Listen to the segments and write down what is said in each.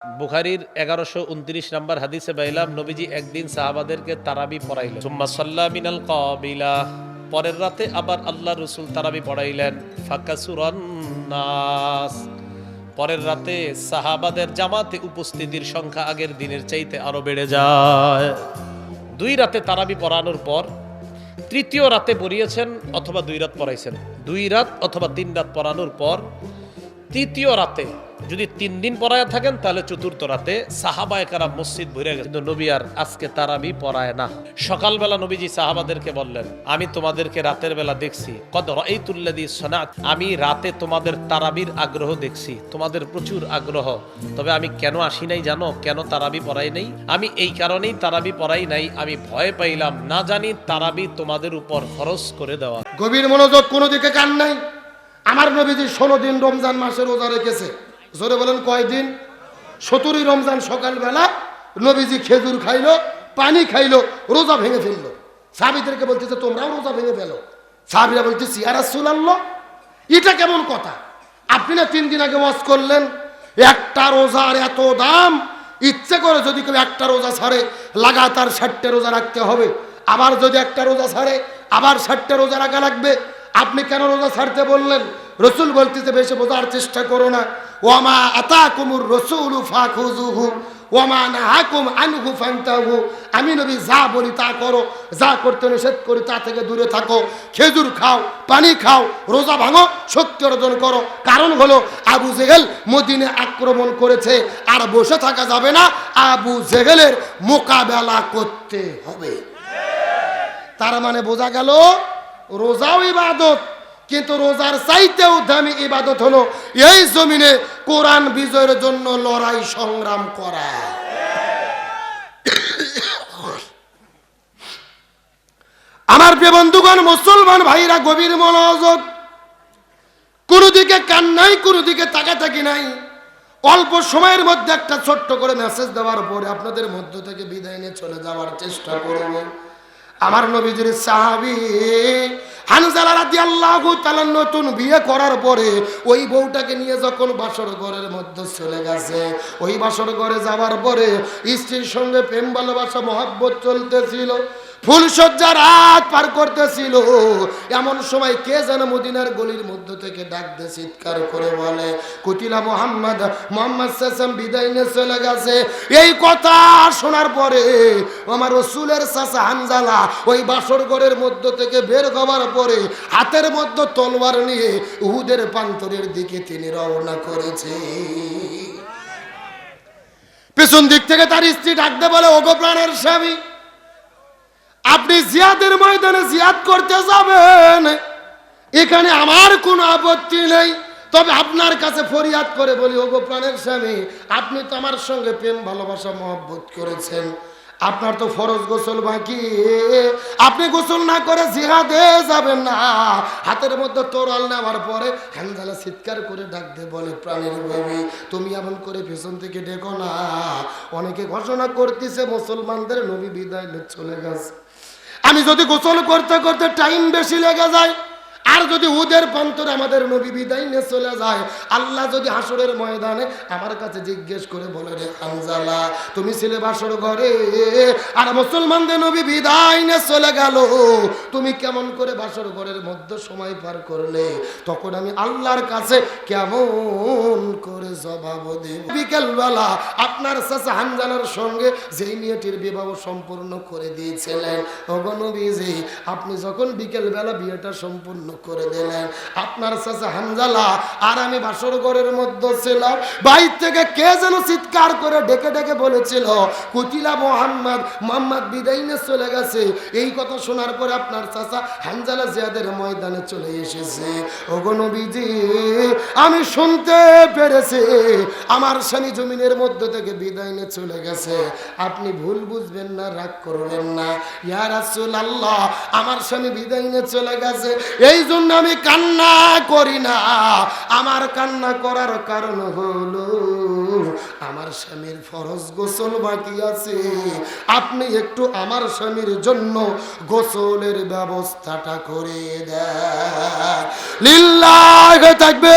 বুখারির এগারোশো উনত্রিশ নম্বর হাদিসে বাইলাম নবীজি একদিন সাহাবাদেরকে তারাবি পড়াইলেন। সুম্মা সাল্লা মিনাল কবিলা। পরের রাতে আবার আল্লাহ রসুল তারাবি পড়াইলেন নাস। পরের রাতে সাহাবাদের জামাতে উপস্থিতির সংখ্যা আগের দিনের চাইতে আরও বেড়ে যায়। দুই রাতে তারাবি পড়ানোর পর তৃতীয় রাতে পড়িয়েছেন অথবা দুই রাত পড়াইছেন। দুই রাত অথবা তিন রাত পড়ানোর পর তৃতীয় রাতে, যদি তিন দিন পড়ায় থাকেন, তাহলে চতুর্থ রাতে সাহাবায় কারা মসজিদ ভরে গেছে। কিন্তু নবী আর আজকে তারাবি পড়ায় না। সকালবেলা নবীজি সাহাবাদেরকে বললেন, আমি তোমাদেরকে রাতের বেলা দেখছি। কত এই তুল্লাদি সনাত আমি রাতে তোমাদের তারাবির আগ্রহ দেখছি। তোমাদের প্রচুর আগ্রহ। তবে আমি কেন আসি নাই জানো? কেন তারাবি পড়াই নাই? আমি এই কারণেই তারাবি পড়াই নাই। আমি ভয় পাইলাম। না জানি তারাবি তোমাদের উপর খরচ করে দেওয়া। গভীর মনোযোগ কোনো দিকে কান নাই। আমার নবীজি ষোলো দিন রমজান মাসে রোজা রেখেছে। জোরে বলেন কয়দিন? সতেরোই রমজান সকালবেলা নবীজি খেজুর খাইলো, পানি খাইলো, রোজা ভেঙে ফেলল। সাহাবিদেরকে বলতেছে, তোমরাও রোজা ভেঙে ফেলো। সাহাবিরা বলতেছি আর সুলাল্লো এটা কেমন কথা? আপনি না তিন দিন আগে ওয়াজ করলেন, একটা রোজার এত দাম, ইচ্ছে করে যদি কেউ একটা রোজা ছাড়ে, লাগাতার ষাটটা রোজা রাখতে হবে। আবার যদি একটা রোজা ছাড়ে, আবার ষাটটা রোজা রাখা লাগবে আপনি কেন রোজা ছাড়তে বললেন? রসুল বলতেছে, বেশি বোঝার চেষ্টা করো না। ওয়ামা আতা কুমুর রসুল ফাখুজুহু ওয়ামা আমি নবী যা বলি তা করো, যা করতে নিষেধ করি তা থেকে দূরে থাকো। খেজুর খাও, পানি খাও, রোজা ভাঙো, শক্তি অর্জন করো। কারণ হলো, আবু জেহেল মদিনে আক্রমণ করেছে। আর বসে থাকা যাবে না, আবু জেহেলের মোকাবেলা করতে হবে। তার মানে বোঝা গেল রোজাও ইবাদত, কিন্তু রোজার চাইতেও দামি ইবাদত হলো এই জমিনে কোরআন বিজয়ের জন্য লড়াই সংগ্রাম করা। আমার প্রিয় বন্ধুগণ, মুসলমান ভাইরা, গভীর মনোযোগ। কোনো দিকে কান নাই কোনো দিকে তাকাতাকি নাই। অল্প সময়ের মধ্যে একটা ছোট্ট করে মেসেজ দেওয়ার পরে আপনাদের মধ্য থেকে বিদায় নিয়ে চলে যাওয়ার চেষ্টা করব। আমার নবীজির সাহাবি হানজালা রাদি আল্লাহ তালা নতুন বিয়ে করার পরে ওই বউটাকে নিয়ে যখন বাসর ঘরের মধ্যে চলে গেছে, ওই বাসর ঘরে যাওয়ার পরে স্ত্রীর সঙ্গে প্রেম, ভালোবাসা, মহাব্বত চলতেছিল। ফুলসজ্জা রাত পার করতেছিল। এমন সময় কে যেন মদিনার গলির মধ্য থেকে ডাক চিৎকার করে বলে, কুতিলা মোহাম্মদ মোহাম্মদ সাসাম বিদায় নিয়ে চলে গেছে। এই কথা শোনার পরে আমার রসুলের চাচা হানজালা ওই বাসর ঘরের মধ্য থেকে বের হওয়ার পরে হাতের মধ্যে তলোয়ার নিয়ে উহুদের প্রান্তরের দিকে তিনি রওনা করেছে। পেছন দিক থেকে তার স্ত্রী ডাকতে বলে, ওগো প্রাণের স্বামী আপনি জিয়াদের ময়দানে জিয়াদ করতে যাবেন। এখানে আমার কোনো আপত্তি নেই। তবে আপনার কাছে ফরিয়াদ করে বলি, ওগো প্রাণের স্বামী, আপনি তো আমার সঙ্গে প্রেম, ভালোবাসা, মহব্বত করেছেন। আপনার তো ফরজ গোসল বাকি। আপনি গোসল না করে জিহাদে যাবেন না। হাতের মধ্যে তোরাল নেওয়ার পরে হ্যান্দালা চিৎকার করে ডাক বলে, প্রাণের বেবি, তুমি এমন করে পেছন থেকে ডেকো না। অনেকে ঘোষণা করতেছে, মুসলমানদের নবী বিদায় চলে গেছে। আমি যদি গোসল করতে করতে টাইম বেশি লেগে যায় আর যদি ওদের পন্তর আমাদের নবী বিদায় নিয়ে চলে যায়, আল্লাহ যদি হাসরের ময়দানে আমার কাছে জিজ্ঞেস করে বলে, রে হানজালা তুমি ছিলে বাসর ঘরে আর মুসলমানদের নবী বিদায় নিয়ে চলে গেল, তুমি কেমন করে বাসর ঘরের মধ্যে সময় পার করলে? তখন আমি আল্লাহর কাছে কেমন করে জবাব দেব। বিকেলবেলা আপনার চাচা হানজালার সঙ্গে যেই মেয়েটির বিবাহ সম্পূর্ণ করে দিয়েছিলেন অগনবীজি আপনি যখন বিকেলবেলা বিয়েটা সম্পূর্ণ করে দিলেন। আপনার চাচা হানজালা আর আমি বাসর ঘরের মধ্যে ছিলাম। বাইর থেকে কে যেন চিৎকার করে ডেকে ডেকে বলেছিল, কুতিলা মোহাম্মদ মোহাম্মদ বিদায় নিয়ে চলে গেছে। এই কথা শোনার পরে আপনার চাচা হানজালা জিয়াদের ময়দানে চলে এসেছে। ওগনবীজি আমি শুনতে পেরেছি, আমার স্বামী জমিনের মধ্য থেকে বিদায় নিয়ে চলে গেছে। আপনি ভুল বুঝবেন না, রাগ করবেন না। ইয়া রাসূলুল্লাহ, আমার স্বামী বিদায় নিয়ে চলে গেছে। এই জন্য আমি কান্না করি না। আমার কান্না করার কারণ হলো, আমার স্বামীর ফরজ গোসল বাকি আছে। আপনি একটু আমার স্বামীর জন্য গোসলের ব্যবস্থাটা করে লিল্লাহ থাকবে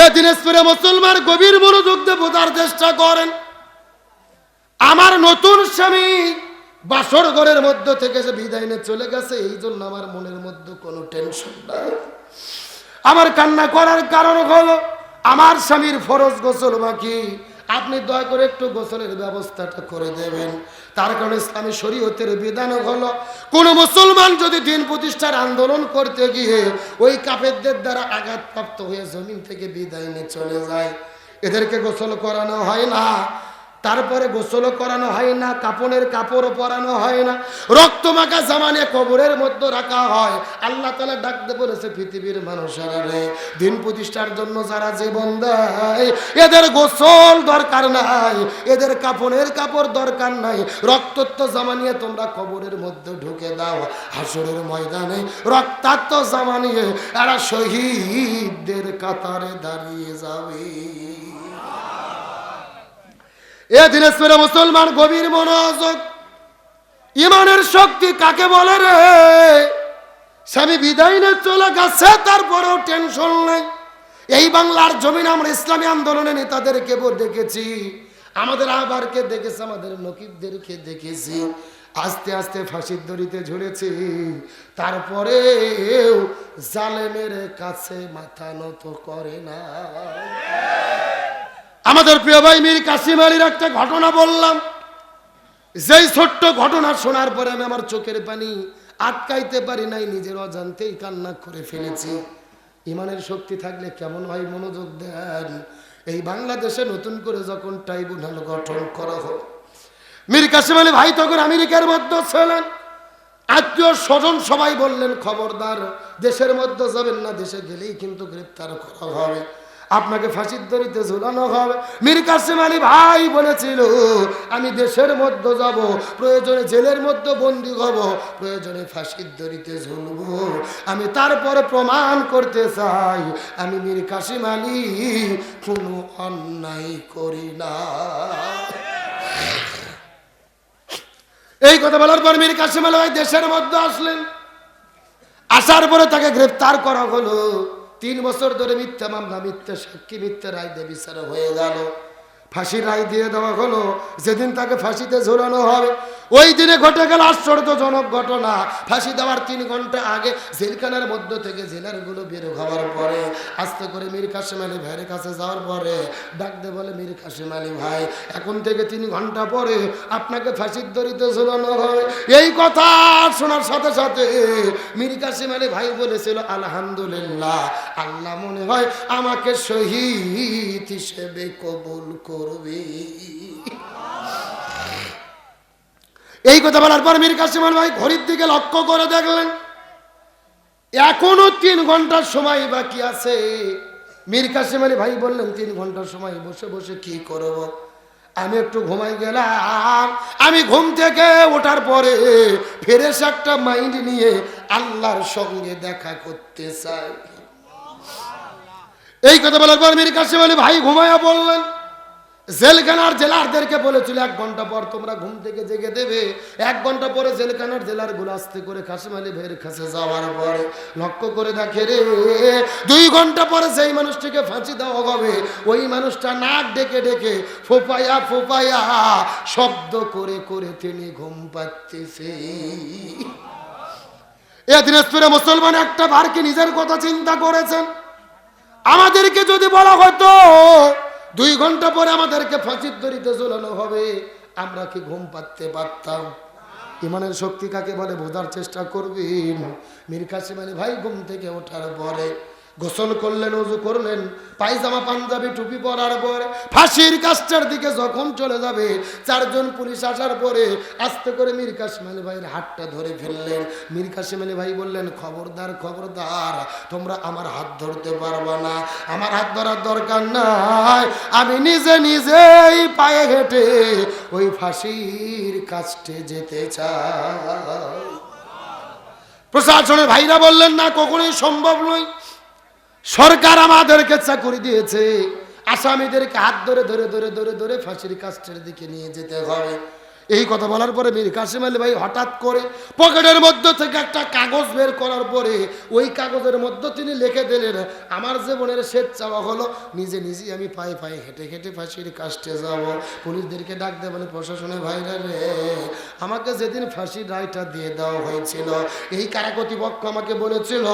এ দিনাজপুরে মুসলমান গভীর মনোযোগ দিয়ে বোঝার চেষ্টা করেন। আমার নতুন স্বামী বাসর ঘরের মধ্য থেকে সে বিদায় নিয়ে চলে গেছে, এই জন্য আমার মনের মধ্যে কোনো টেনশন নাই। আমার কান্না করার কারণ হলো, আমার স্বামীর ফরজ গোসল বাকি। আপনি দয়া করে একটু গোসলের ব্যবস্থাটা করে দেবেন। তার কারণে ইসলামী শরীয়তের বিধান হলো, কোন মুসলমান যদি দিন প্রতিষ্ঠার আন্দোলন করতে গিয়ে ওই কাপেরদের দ্বারা আঘাতপ্রাপ্ত হয়ে জমিন থেকে বিদায় নিয়ে চলে যায়, এদেরকে গোসল করানো হয় না। তারপরে গোসল করানো হয় না, কাপড়ের কাপড় পরানো হয় না। রক্ত মাখা জামানে কবরের মধ্যে রাখা হয়। আল্লাহ তালা ডাকতে বলেছে, পৃথিবীর মানুষেরা দিন প্রতিষ্ঠার জন্য যারা জীবন দেয়, এদের গোসল দরকার নাই, এদের কাপড়ের কাপড় দরকার নাই। রক্তত্ব জামানিয়ে তোমরা কবরের মধ্যে ঢুকে দাও, হাসরের ময়দানে। রক্তাক্ত জামানিয়ে এরা শহীদদের কাতারে দাঁড়িয়ে যাবে। এ মুসলমান গভীর মনোযোগ। ইমানের শক্তি কাকে বলে রে? স্বামী বিদায় নিয়ে চলে গেছে, তারপরেও টেনশন নেই। এই বাংলার জমিন আমরা ইসলামী আন্দোলনের নেতাদেরকে দেখেছি। আমাদের আবারকে দেখেছি, আমাদের নকিবদেরকে দেখেছি। আস্তে আস্তে ফাঁসির দড়িতে ঝুলেছি। তারপরেও জালেমের কাছে মাথা নত করে না। আমাদের প্রিয় ভাই মীর কাসিম আলীর একটা ঘটনা বললাম। যেই ছোট্ট ঘটনা শোনার পরে আমি আমার চোখের পানি আটকাইতে পারি নাই, নিজের অজান্তেই কান্না করে ফেলেছি। ইমানের শক্তি থাকলে কেমন হয় মনোযোগ দেন? এই বাংলাদেশে নতুন করে যখন ট্রাইব্যুনাল গঠন করা হলো মীর কাসিম আলী ভাই তখন আমেরিকার মধ্যে ছিলেন। আত্মীয় স্বজন সবাই বললেন, খবরদার, দেশের মধ্যে যাবেন না, দেশে গেলেই কিন্তু গ্রেপ্তার করা হবে। আপনাকে ফাঁসির দড়িতে ঝুলানো হবে। মীর কাসিম আলী ভাই বলেছিল, আমি দেশের মধ্যে যাব, প্রয়োজনে জেলের মধ্যে বন্দি হব, প্রয়োজনে ফাঁসির দড়িতে ঝুলব। আমি তারপরে প্রমাণ করতে চাই, আমি মীর কাসিম আলী কোনো অন্যায় করি না। এই কথা বলার পর মীর কাসিম আলী ভাই দেশের মধ্যে আসলেন। আসার পরে তাকে গ্রেফতার করা হলো। তিন বছর ধরে মিথ্যা মামলা, মিথ্যা সাক্ষী, মিথ্যা রায় দিয়ে বিচার হয়ে গেল। ফাঁসির রায় দিয়ে দেওয়া হলো। যেদিন তাকে ফাঁসিতে ঝোলানো হবে ওই দিনে ঘটে গেল আশ্চর্যজনক ঘটনা। ফাঁসি দেওয়ার তিন ঘণ্টা আগে জেলখানার মধ্য থেকে জেলারগুলো বের হওয়ার পরে, আস্তে করে মীর কাসিম আলী ভাইয়ের কাছে যাওয়ার পরে ডাকতে বলে, মীর কাসিম আলী ভাই, এখন থেকে তিন ঘণ্টা পরে আপনাকে ফাঁসির দড়িতে ঝোলানো হবে এই কথা শোনার সাথে সাথে মীর কাসিম আলী ভাই বলেছিল, আলহামদুলিল্লাহ, আল্লাহ মনে হয় আমাকে শহীদ হিসেবে কবুল করবে। এই কথা বলার পর মীর কাসিম ভাই ঘড়ির দিকে লক্ষ্য করে দেখলেন, এখনও তিন ঘণ্টার সময় বাকি আছে। মীর কাসিম আলী ভাই বললেন, তিন ঘণ্টার সময়, বসে বসে কি করব? আমি একটু ঘুমাই গেলাম। আমি ঘুম থেকে ওঠার পরে ফেরেস একটা মাইন্ড নিয়ে আল্লাহর সঙ্গে দেখা করতে চাই। এই কথা বলার পর মীর কাসিম আলী ভাই ঘুমায়া বললেন জেলখানার জেলারদেরকে বলেছিল, এক ঘণ্টা পর তোমরা ঘুম থেকে জেগে দেবে। এক ঘণ্টা পরে জেলখানার জেলারগুলো করে আলী ভাইয়ের কাছে যাওয়ার পরে লক্ষ্য করে দেখে রে, দুই ঘণ্টা পরে সেই মানুষটিকে ফাঁসি দেওয়া হবে, ওই মানুষটা নাক ডেকে ডেকে ফোপায়া ফোপায়া শব্দ করে করে তিনি ঘুম পাচ্ছে এ দিনাজপুরে মুসলমান একটা ভারকে নিজের কথা চিন্তা করেছেন। আমাদেরকে যদি বলা হতো দুই ঘণ্টা পরে আমাদেরকে ফাঁসির দড়িতে ঝোলানো হবে। আমরা কি ঘুম পাততে পারতাম? ইমানের শক্তি কাকে বলে? বোঝার চেষ্টা করবেন। মীর কাসিম আলী ভাই ঘুম থেকে ওঠার পরে গোসল করলেন, উজু করলেন, পায়জামা, পাঞ্জাবি, টুপি পরার পরে ফাঁসির কাজটার দিকে যখন চলে যাবে, চারজন পুলিশ আসার পরে আস্তে করে মীর কাসিম আলী ভাইয়ের হাতটা ধরে ফেললেন। মীর আলী ভাই বললেন, খবরদার খবরদার, তোমরা আমার হাত ধরতে পারবা না। আমার হাত ধরার দরকার নাই। আমি নিজে নিজেই পায়ে হেঁটে ওই ফাঁসির কাজটে যেতে চাই। প্রশাসনের ভাইরা বললেন, না, কখনোই সম্ভব নয়। সরকার আমাদেরকে চাকরি দিয়েছে। আসামিদেরকে হাত ধরে ধরে ধরে ধরে ধরে ফাঁসির কাস্টের দিকে নিয়ে যেতে হবে। এই কথা বলার পরে মীর কাসিম আলী ভাই হঠাৎ করে পকেটের মধ্যে থেকে একটা কাগজ বের করার পরে ওই কাগজের মধ্যে তিনি লিখে দিলেন, আমার জীবনের শেষ চাওয়া হলো, নিজে নিজেই আমি পায়ে পায়ে হেঁটে হেঁটে ফাঁসির কাস্টে যাব। পুলিশদেরকে ডাক দেয় বলে প্রশাসনের ভাইরা রে, আমাকে যেদিন ফাঁসির রায়টা দিয়ে দেওয়া হয়েছিল, এই কারা কর্তৃপক্ষ আমাকে বলেছিল,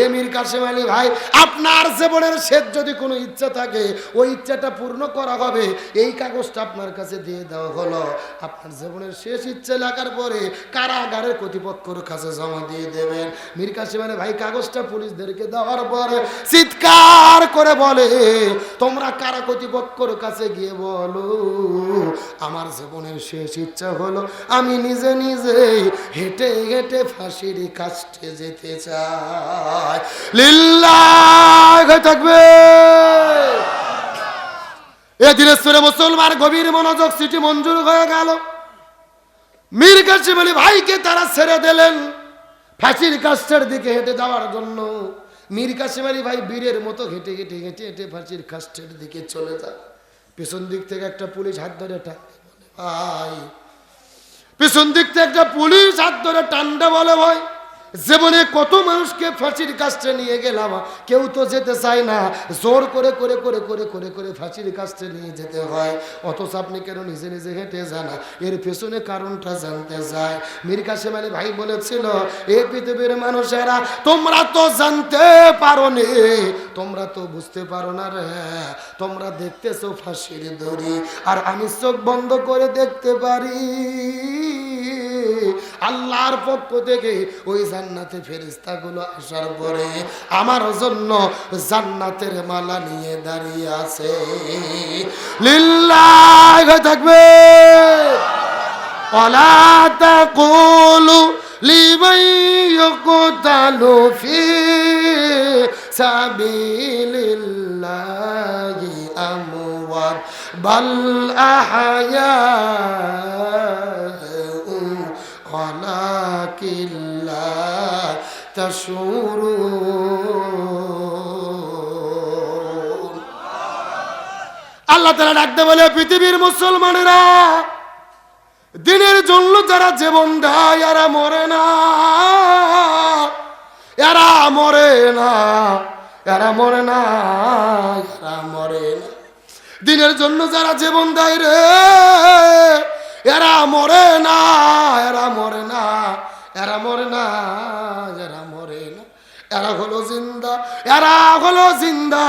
এ মীর কাসিম আলী ভাই, আপনার জীবনের শেষ যদি কোনো ইচ্ছা থাকে, ওই ইচ্ছাটা পূর্ণ করা হবে, এই কাগজটা আপনার কাছে দিয়ে দেওয়া হলো। আপনার জীবনের শেষ ইচ্ছে লেখার পরে কারাগারের কর্তৃপক্ষের কাছে জমা দিয়ে দেবেন। মীর আলী ভাই, কাগজটা পুলিশদেরকে দেওয়ার পরে চিৎকার করে বলে, তোমরা কারা কর্তৃপক্ষর কাছে গিয়ে বলো, আমার জীবনের শেষ ইচ্ছা হলো আমি নিজে নিজেই হেঁটে হেঁটে ফাঁসির কাছে যেতে চাই। লিল্লাহ থাকবে। এ দিনেশ্বরে মুসলমান গভীর মনোযোগ সিটি মঞ্জুর হয়ে গেল। মীর কাসিম আলী ভাইকে তারা ছেড়ে দিলেন। ফাঁসির কাস্টের দিকে হেঁটে যাওয়ার জন্য মীর কাসিম আলী ভাই বীরের মতো হেঁটে হেঁটে হেঁটে হেঁটে ফাঁসির কাস্টের দিকে চলে যায়। পেছন দিক থেকে একটা পুলিশ হাত ধরে ভাই। পেছন দিক থেকে একটা পুলিশ হাত ধরে টান্ডা বলে, ভাই। জীবনে কত মানুষকে ফাঁসির কাছে নিয়ে গেলাম, কেউ তো যেতে চায় না। জোর করে করে করে করে করে করে ফাঁসির কাছে নিয়ে যেতে হয়। অথচ আপনি কেন নিজে নিজে হেঁটে যান? এর পেছনে কারণটা জানতে যায় মীর কাসেম আলী ভাই বলেছিল, এ পৃথিবীর মানুষেরা, তোমরা তো জানতে পারো নি তোমরা তো বুঝতে পারো না রে। তোমরা দেখতেছো ফাঁসির দড়ি। আর আমি চোখ বন্ধ করে দেখতে পারি। আল্লাহর পক্ষ থেকে ওই জান্নাতে ফেরিস্তাগুলো আসার পরে আমার জন্য জান্নাতের মালা নিয়ে দাঁড়িয়ে আছে লিল্লাহ থাকবে ولا تقولوا لمن يقتل في سبيل الله أموات بل أحياء ولكن لا تشعرون আল্লাহ তারা ডাকতে বলে পৃথিবীর মুসলমানেরা দিনের জন্য যারা জীবন দেয় এরা মরে না এরা মরে না এরা মরে না এরা মরে না দিনের জন্য যারা জীবন দেয় রে এরা মরে না, এরা মরে না, এরা মরে না, এরা মরে না। এরা হলো জিন্দা, এরা হলো জিন্দা।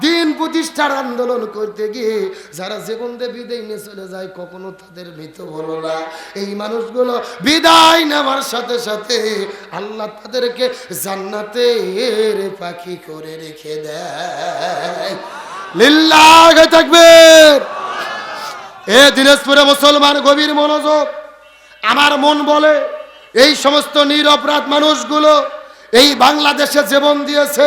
দিন প্রতিষ্ঠার আন্দোলন করতে গিয়ে যারা জীবন দিয়ে বিদায় নিয়ে চলে যায়, কখনো তাদের মৃত হলো না। এই মানুষগুলো বিদায় নেওয়ার সাথে সাথে আল্লাহ তাদেরকে জান্নাতের পাখি করে রেখে দেয়। লিল্লাহ থাকবে। এ দিনাজপুরে মুসলমান গভীর মনোযোগ। আমার মন বলে, এই সমস্ত নিরপরাধ মানুষগুলো এই বাংলাদেশে জীবন দিয়েছে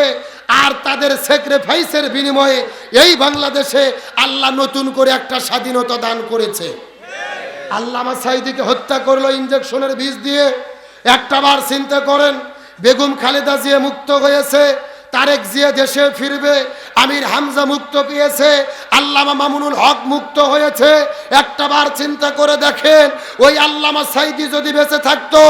আর তাদের স্যাক্রিফাইসের বিনিময়ে এই বাংলাদেশে আল্লাহ নতুন করে একটা স্বাধীনতা দান করেছে। আল্লামা সাইদিকে হত্যা করল ইঞ্জেকশনের বীজ দিয়ে। একটা বার চিন্তা করেন, বেগম খালেদা জিয়া মুক্ত হয়েছে। তারেক জিয়া দেশে ফিরবে, আমির হামজা মুক্ত পেয়েছে, আল্লামা মামুনুল হক মুক্ত হয়েছে। একটা বার চিন্তা করে দেখেন, ওই আল্লামা সাইদি যদি বেঁচে থাকতো,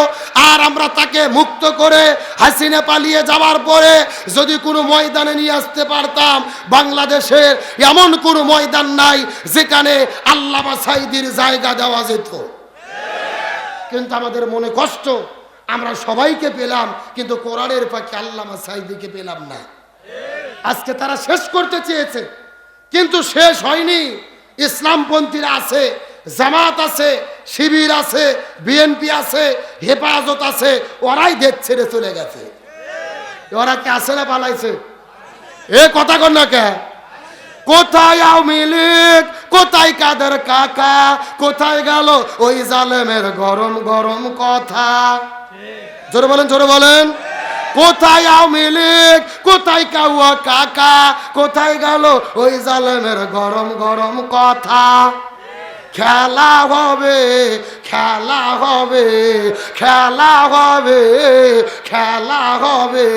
আর আমরা তাকে মুক্ত করে হাসিনে পালিয়ে যাওয়ার পরে যদি কোনো ময়দানে নিয়ে আসতে পারতাম, বাংলাদেশের এমন কোনো ময়দান নাই যেখানে আল্লামা সাইদির জায়গা দেওয়া যেত। কিন্তু আমাদের মনে কষ্ট আমরা সবাইকে পেলাম, কিন্তু কোরআনের পাখি আল্লামা সাইদিকে পেলাম না। আজকে তারা শেষ করতে চেয়েছে, কিন্তু শেষ হয়নি। ইসলামপন্থীরা আছে, জামাত আছে, শিবির আছে, বিএনপি আছে, হেফাজত আছে, ওরাই দেশ ছেড়ে চলে গেছে। ওরা কি আছে না পালাইছে? এ কথা কর না কে কোথায় কোথায় কাদের কাকা? কোথায় গেল ওই জালেমের গরম গরম কথা? জোরে বলেন জোরে বলেন। কোথায় আওয়ামী লীগ? কোথায় কাউয়া কাকা? কোথায় গেল ওই জালেমের গরম গরম কথা? খেলা হবে খেলা হবে খেলা হবে খেলা হবে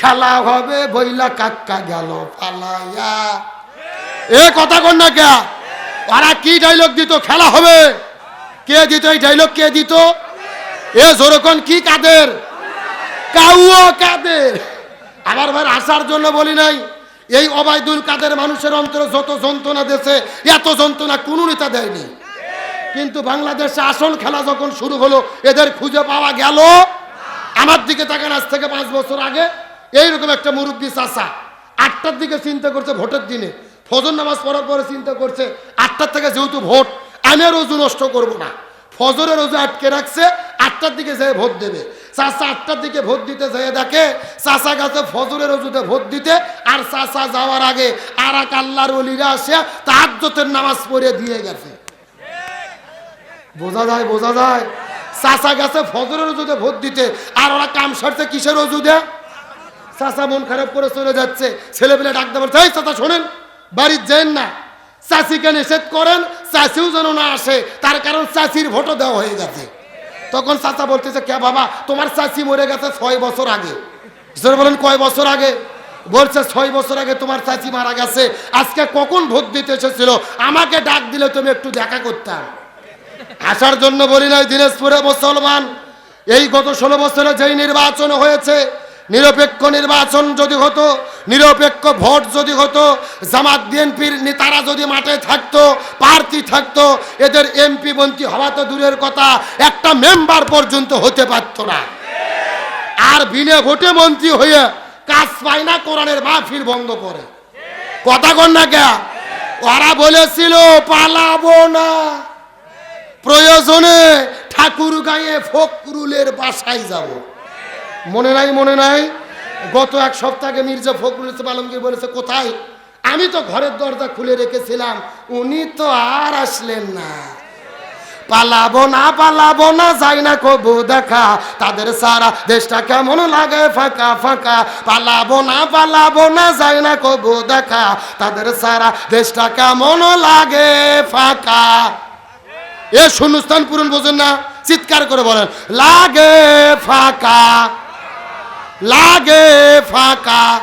খেলা হবে, বইলা কাক্কা গেল পালাইয়া। এ কথা কর না কে? ওরা কি ডাইলগ দিত? খেলা হবে। কে দিত এই ডাইলগ কে দিত? এ জোরকন কি কাদের? কাউও কাদের? আবার ভাই আসার জন্য বলি নাই, এই অবায়দুল কাদের মানুষের অন্তরে যত যন্ত্রণা দেশে এত যন্ত্রণা কোনো নেতা দেয়নি। কিন্তু বাংলাদেশে আসল খেলা যখন শুরু হলো, এদের খুঁজে পাওয়া গেল। আমার দিকে তাকান, আজ থেকে পাঁচ বছর আগে, এইরকম একটা মুরব্বী চাষা আটটার দিকে চিন্তা করছে ভোটের দিনে, ফজর নামাজ পড়ার পরে চিন্তা করছে, আটটার থেকে যেহেতু ভোট আমি আর নষ্ট করব না। ফজরের রোজু আটকে রাখছে, আটটার দিকে যেয়ে ভোট দেবে। চাষা আটটার দিকে ভোট দিতে যেয়ে দেখে, চাষা গাছে ফজরের রোজুতে ভোট দিতে, আর চাষা যাওয়ার আগে আর এক আল্লাহর অলিরা আসে তাহাজ্জতের নামাজ পড়ে দিয়ে গেছে। বোঝা যায় বোঝা যায়? চাষা গাছে ফজরের ওজুদে ভোট দিতে, আর ওরা কাম সারছে কিসের ওজুদে চাষা মন খারাপ করে চলে যাচ্ছে, ছেলেপেলে ডাকতে বলছে, এই চাচা শোনেন, বাড়ির যেন না। চাষিকে নিষেধ করেন চাষিও যেন না আসে, তার কারণ চাষির ভোটও দেওয়া হয়ে গেছে। তখন চাচা বলতেছে, কে বাবা, তোমার চাষি মরে গেছে ছয় বছর আগে। বলেন, কয় বছর আগে? বলছে, ছয় বছর আগে তোমার চাচি মারা গেছে। আজকে কখন ভোট দিতে এসেছিল? আমাকে ডাক দিলে তুমি একটু দেখা করতাম। আসার জন্য বলি নাই, দিনাজপুরে মুসলমান। এই গত ষোলো বছরে যেই নির্বাচন হয়েছে নিরপেক্ষ নির্বাচন যদি হতো, নিরপেক্ষ ভোট যদি হতো, জামাত, বিএনপির নেতারা যদি মাঠে থাকতো, প্রার্থী থাকতো, এদের এমপি, মন্ত্রী হওয়া তো দূরের কথা, একটা মেম্বার পর্যন্ত হতে পারতো না। আর বিনা ভোটে মন্ত্রী হয়ে কাজ পায় না, কোরআনের মাহফিল বন্ধ করে। কথা কন না কে? ওরা বলেছিল, পালাবো না। প্রয়োজনে ঠাকুর গায়ে ফকরুলের বাসায় যাব। মনে নাই মনে নাই? গত এক সপ্তাহে মির্জা ফখরুল ইসলাম আলমগীর বলেছে, কোথায়? আমি তো ঘরের দরজা খুলে রেখেছিলাম, উনি তো আর আসলেন না। পালাবো না পালাবো না, যাই না কবু দেখা, তাদের সারা দেশটা কেমন লাগে ফাঁকা ফাঁকা। পালাবো না পালাবো না, যাই না কবু দেখা, তাদের সারা দেশটা কেমন লাগে ফাঁকা। এ শূন্যস্থান পূরণ বোঝেন না, চিৎকার করে বলেন, লাগে ফাঁকা। লাগে ফাঁকা।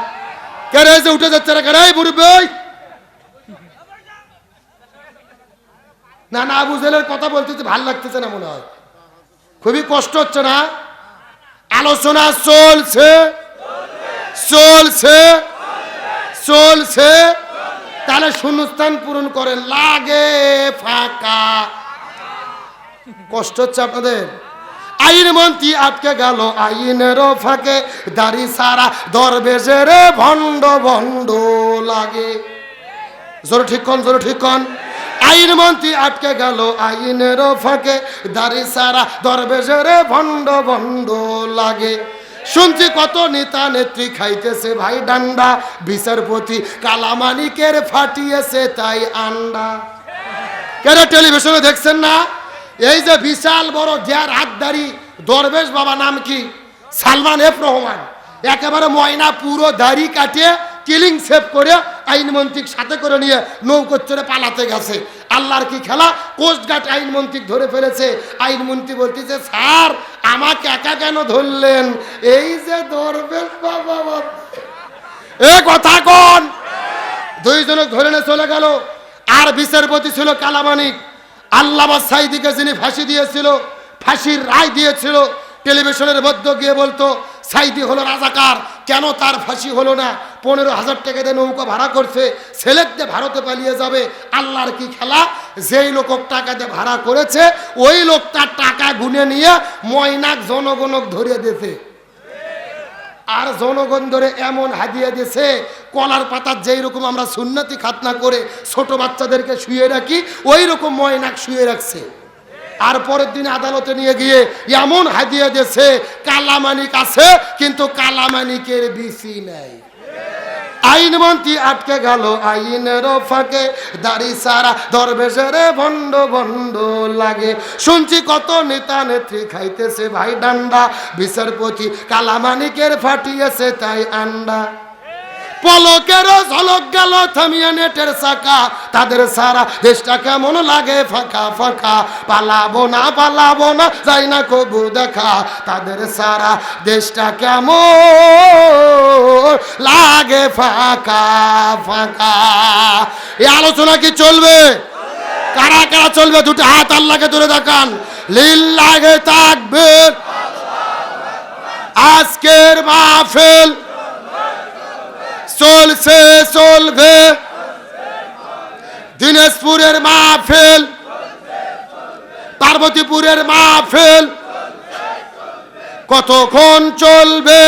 কেরে যে উঠে যাচ্ছে রে কেরে বুড়বে না না, আবু জেলের কথা বলতেছে ভালো লাগতেছে না মনে হয়। খুবই কষ্ট হচ্ছে না? আলোচনা চলছে। চলছে। চলছে। তাহলে শূন্যস্থান পূরণ করেন। লাগে ফাঁকা। কষ্ট হচ্ছে আপনাদের? আইন মন্ত্রী আটকে গেল আইনের ফাঁকে। দাড়ি সারা দরবেশের ভণ্ড ভণ্ড লাগে। জোর ঠিক কন, জোর ঠিক কন। আইন মন্ত্রী আটকে গেল আইনের ফাঁকে। দাড়ি সারা দরবেশের ভণ্ড ভণ্ড লাগে। শুনছি কত নেতা নেত্রী খাইতেছে ভাই ডান্ডা। বিচারপতি কালামানিকের ফাটিয়েছে তাই আন্ডা। কেন টেলিভিশনে দেখছেন না? এই যে বিশাল বড় যার হাতদারি দরবেশ বাবা নাম কি? সালমান এফ রহমান। একেবারে ময়না পুরো দাড়ি কাটিয়ে কিলিং সেভ করে আইনমন্ত্রীর সাথে করে নিয়ে নৌকোর চড়ে পালাতে গেছে। আল্লাহর কি খেলা? কোস্টগার্ড আইনমন্ত্রী ধরে ফেলেছে। আইনমন্ত্রী বলতেছে, স্যার, আমাকে একা কেন ধরলেন? এই যে দরবেশ বাবা বাবা। এ কথা কোন? দুইজনে ধরে নিয়ে চলে গেল। আর বিচারপতি ছিল কালামানিক। আল্লামা সাইদিকে যিনি ফাঁসি দিয়েছিল, ফাঁসির রায় দিয়েছিল, টেলিভিশনের মধ্যে গিয়ে বলতো, সাইদি হলো রাজাকার, কেন তার ফাঁসি হলো না? পনেরো হাজার টাকা দিয়ে নৌকা ভাড়া করছে, ছেলেকে ভারতে পালিয়ে যাবে, আল্লাহর কি খেলা? যেই লোক টাকা দিয়ে ভাড়া করেছে, ওই লোকটার টাকা গুনে নিয়ে ময়নাক জনগণক ধরিয়ে দিয়েছে। আর জনগণ ধরে এমন হাদিয়া দিয়েছে, কলার পাতার যেই রকম আমরা সুন্নতি খাতনা করে ছোট বাচ্চাদেরকে শুয়ে রাখি ওই রকম ময়নাক শুয়ে রাখছে। আর পরের দিন আদালতে নিয়ে গিয়ে এমন হাদিয়া দিয়েছে, কালামানিক আছে, কিন্তু কালামানিকের বিসি নেই। আইনমন্ত্রী আটকে গেল আইনের ফাঁকে। দাড়ি সারা দরবেশরে ভণ্ড ভণ্ড লাগে। শুনছি কত নেতা নেত্রী খাইতেছে ভাই ডান্ডা। বিচারপতি কালামানিকের ফাটিয়েছে তাই আন্ডা। পলকেরও ঝলক গেল, থামিয়া নেটের চাকা। তাদের সারা দেশটা কেমন লাগে, ফাঁকা ফাঁকা। পালাবো না পালাবো না, যাই না কবু দেখা। তাদের সারা দেশটা কেমন লাগে, ফাঁকা ফাঁকা। এই আলোচনা কি চলবে? কারা কারা চলবে? দুটো হাত আল্লাহকে তুলে দেখান। লীল লাগে থাকবে। আজকের মাহফিল চলছে চলবে। দিনাজপুরের মাহফিল পার্বতীপুরের মাহফিল। কতক্ষণ চলবে?